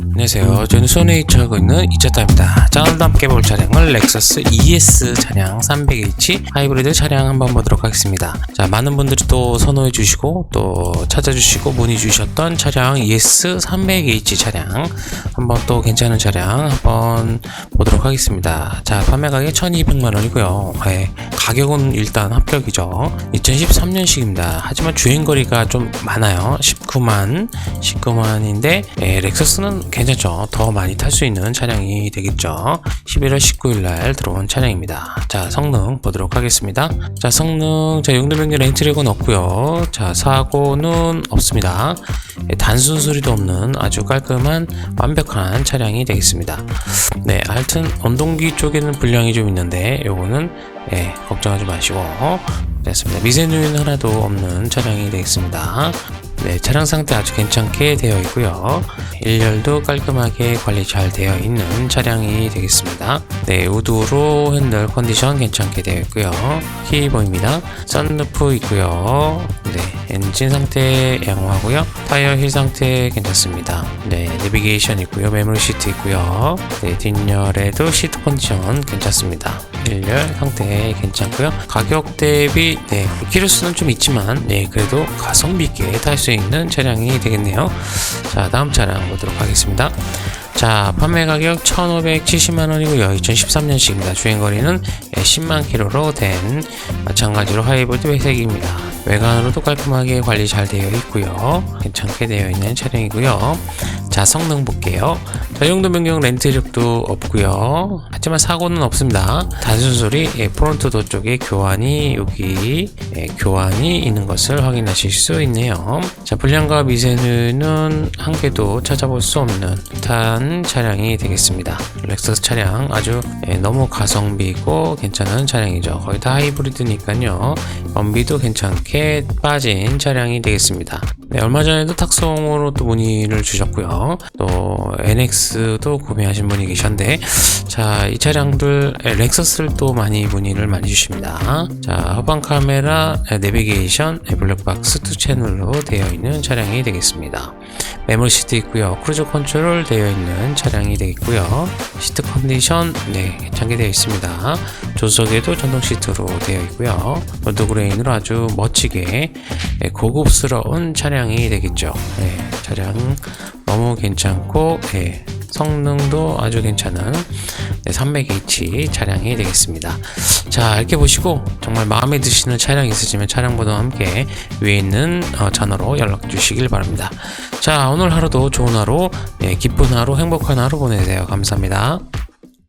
안녕하세요. 저는 손에이처 하고 있는 이차타입니다. 자, 오늘도 함께 볼 차량은 렉서스 ES 차량 300H 하이브리드 차량 한번 보도록 하겠습니다. 자, 많은 분들이 또 선호해 주시고 또 찾아주시고 문의 주셨던 차량 ES 300H 차량 한번 또 괜찮은 차량 한번 보도록 하겠습니다. 자, 판매 가격 1200만 원이고요. 네, 가격은 일단 합격이죠. 2013년식입니다. 하지만 주행 거리가 좀 많아요. 19만, 19만인데 예, 렉서스는 괜찮죠. 더 많이 탈 수 있는 차량이 되겠죠. 11월 19일 날 들어온 차량입니다. 자, 성능 보도록 하겠습니다. 자, 성능, 자, 용도 변경 렌트력은 없고요. 자, 사고는 없습니다. 예, 단순 소리도 없는 아주 깔끔한 완벽한 차량이 되겠습니다. 네, 하여튼 원동기 쪽에는 불량이 좀 있는데 요거는 예, 걱정하지 마시고 됐습니다. 미세누이는 하나도 없는 차량이 되겠습니다. 네, 차량 상태 아주 괜찮게 되어 있고요. 일렬도 깔끔하게 관리 잘 되어 있는 차량이 되겠습니다. 네, 우드로 핸들 컨디션 괜찮게 되어 있고요. 키 보입니다. 썬루프 있고요. 네, 엔진 상태 양호하고요. 타이어 힐 상태 괜찮습니다. 네, 내비게이션 있고요. 메모리 시트 있고요. 네, 뒷열에도 시트 컨디션 괜찮습니다. 1열 상태 괜찮고요. 가격 대비 네, 키로수는 좀 있지만 네, 그래도 가성비 있게 탈 수 있는 차량이 되겠네요. 자, 다음 차량 보도록 하겠습니다. 자, 판매 가격 1,570만 원이고요. 2013년식입니다. 주행 거리는 10만 킬로로 된 마찬가지로 하이브리드 회색입니다. 외관으로도 깔끔하게 관리 잘 되어 있고요. 괜찮게 되어 있는 차량이고요. 자, 성능 볼게요. 자, 용도 변경 렌트 이력도 없고요. 하지만 사고는 없습니다. 단순 소리 예, 프론트도 쪽에 교환이 여기 예, 교환이 있는 것을 확인하실 수 있네요. 자, 불량과 미세누는 한 개도 찾아볼 수 없는 듯한 차량이 되겠습니다. 렉서스 차량 아주 예, 너무 가성비 있고 괜찮은 차량이죠. 거의 다 하이브리드니까요. 연비도 괜찮게 빠진 차량이 되겠습니다. 네, 얼마 전에도 탁송으로 또 문의를 주셨고요. 또 NX도 구매하신 분이 계셨는데, 자, 이 차량들 에, 렉서스를 또 많이 문의를 많이 주십니다. 자, 후방 카메라, 에, 내비게이션, 에, 블랙박스 2 채널로 되어 있는 차량이 되겠습니다. 메모리 시트 있고요. 크루즈 컨트롤 되어 있는 차량이 되겠고요. 시트 컨디션 네 괜찮게 되어 있습니다. 조석에도 전동 시트로 되어 있고요. 로드그레인으로 아주 멋지게 네, 고급스러운 차량이 되겠죠. 네, 차량 너무 괜찮고 네, 성능도 아주 괜찮은 네, 300H 차량이 되겠습니다. 자 이렇게 보시고 정말 마음에 드시는 차량 있으시면 차량 번호와 함께 위에 있는 어, 전화로 연락 주시길 바랍니다. 자 오늘 하루도 좋은 하루, 네, 기쁜 하루, 행복한 하루 보내세요. 감사합니다.